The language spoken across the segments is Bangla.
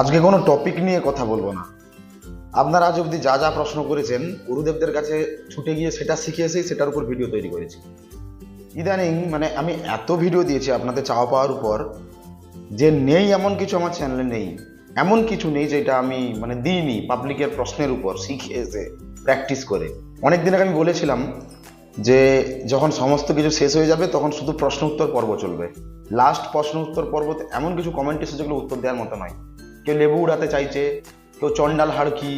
আজকে কোনো টপিক নিয়ে কথা বলব না। আপনারা আজ অবধি যা যা প্রশ্ন করেছেন, গুরুদেবদের কাছে ছুটে গিয়ে সেটা শিখে এসেই সেটার উপর ভিডিও তৈরি করেছি। ইদানিং মানে আমি এত ভিডিও দিয়েছি আপনাদের চাওয়া পাওয়ার উপর যে নেই এমন কিছু আমার চ্যানেলে নেই। এমন কিছু নেই যেটা আমি মানে দিইনি পাবলিকের প্রশ্নের উপর শিখে এসে প্র্যাকটিস করে। অনেক দিন আগে আমি বলেছিলাম যে যখন সমস্ত কিছু শেষ হয়ে যাবে, তখন শুধু প্রশ্ন উত্তর পর্ব চলবে। লাস্ট প্রশ্ন উত্তর পর্বতে এমন কিছু কমেন্ট এসে যেগুলো উত্তর দেওয়ার মতো নয়। কেউ লেবু উড়াতে চাইছে, কেউ চন্ডাল হাড় কি,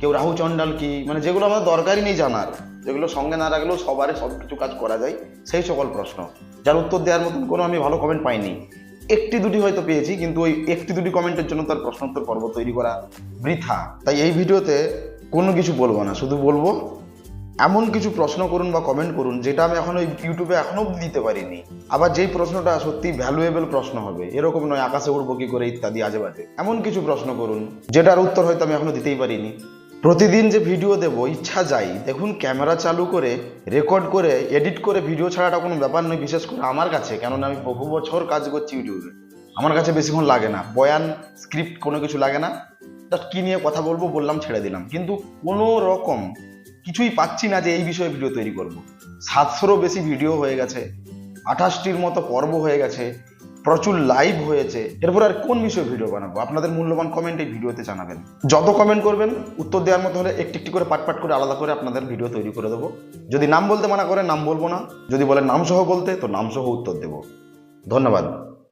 কেউ রাহু চন্ডাল কি মানে যেগুলো আমাদের দরকারই নেই জানার, যেগুলো সঙ্গে না রাখলেও সবারই সব কিছু কাজ করা যায়, সেই সকল প্রশ্ন। যার উত্তর দেওয়ার মতন কোনো আমি ভালো কমেন্ট পাইনি। একটি দুটি হয়তো পেয়েছি, কিন্তু ওই একটি দুটি কমেন্টের জন্য তার প্রশ্ন উত্তর পর্ব তৈরি করা বৃথা। তাই এই ভিডিওতে কোনো কিছু বলব না, শুধু বলব এমন কিছু প্রশ্ন করুন বা কমেন্ট করুন, যেটা আমি এখনও ইউটিউবে এখনও অব্দি দিতে পারিনি। আবার যেই প্রশ্নটা সত্যি ভ্যালুয়েবল প্রশ্ন হবে, এরকম নয়, আকাশে উড়বো কি করে, ইত্যাদি, আজে বাজে। এমন কিছু প্রশ্ন করুন, যেটার উত্তর হয়তো আমি এখনও দিতেই পারিনি। প্রতিদিন যে ভিডিও দেবো, ইচ্ছা যাই, দেখুন ক্যামেরা চালু করে রেকর্ড করে এডিট করে ভিডিও ছাড়াটা কোনো ব্যাপার নয়, বিশেষ করে আমার কাছে, কেননা আমি বহু বছর কাজ করছি ইউটিউবে আমার কাছে বেশিক্ষণ লাগে না, বয়ান স্ক্রিপ্ট কোনো কিছু লাগে না। জাস্ট কী নিয়ে কথা বলব বললাম, ছেড়ে দিলাম। কিন্তু কোনো রকম কিছুই পাচ্ছি না যে এই বিষয়ে ভিডিও তৈরি করব। সাতশোরও বেশি ভিডিও হয়ে গেছে, আঠাশটির মতো পর্ব হয়ে গেছে, প্রচুর লাইভ হয়েছে। এরপর আর কোন বিষয়ে ভিডিও বানাবো? আপনাদের মূল্যবান কমেন্ট এই ভিডিওতে জানাবেন। যত কমেন্ট করবেন, উত্তর দেওয়ার মতো হলে একটি একটি করে পাট পাট করে আলাদা করে আপনাদের ভিডিও তৈরি করে দেবো। যদি নাম বলতে মানা করে, নাম বলব না। যদি বলেন নাম সহ বলতে, তো নাম সহ উত্তর দেবো। ধন্যবাদ।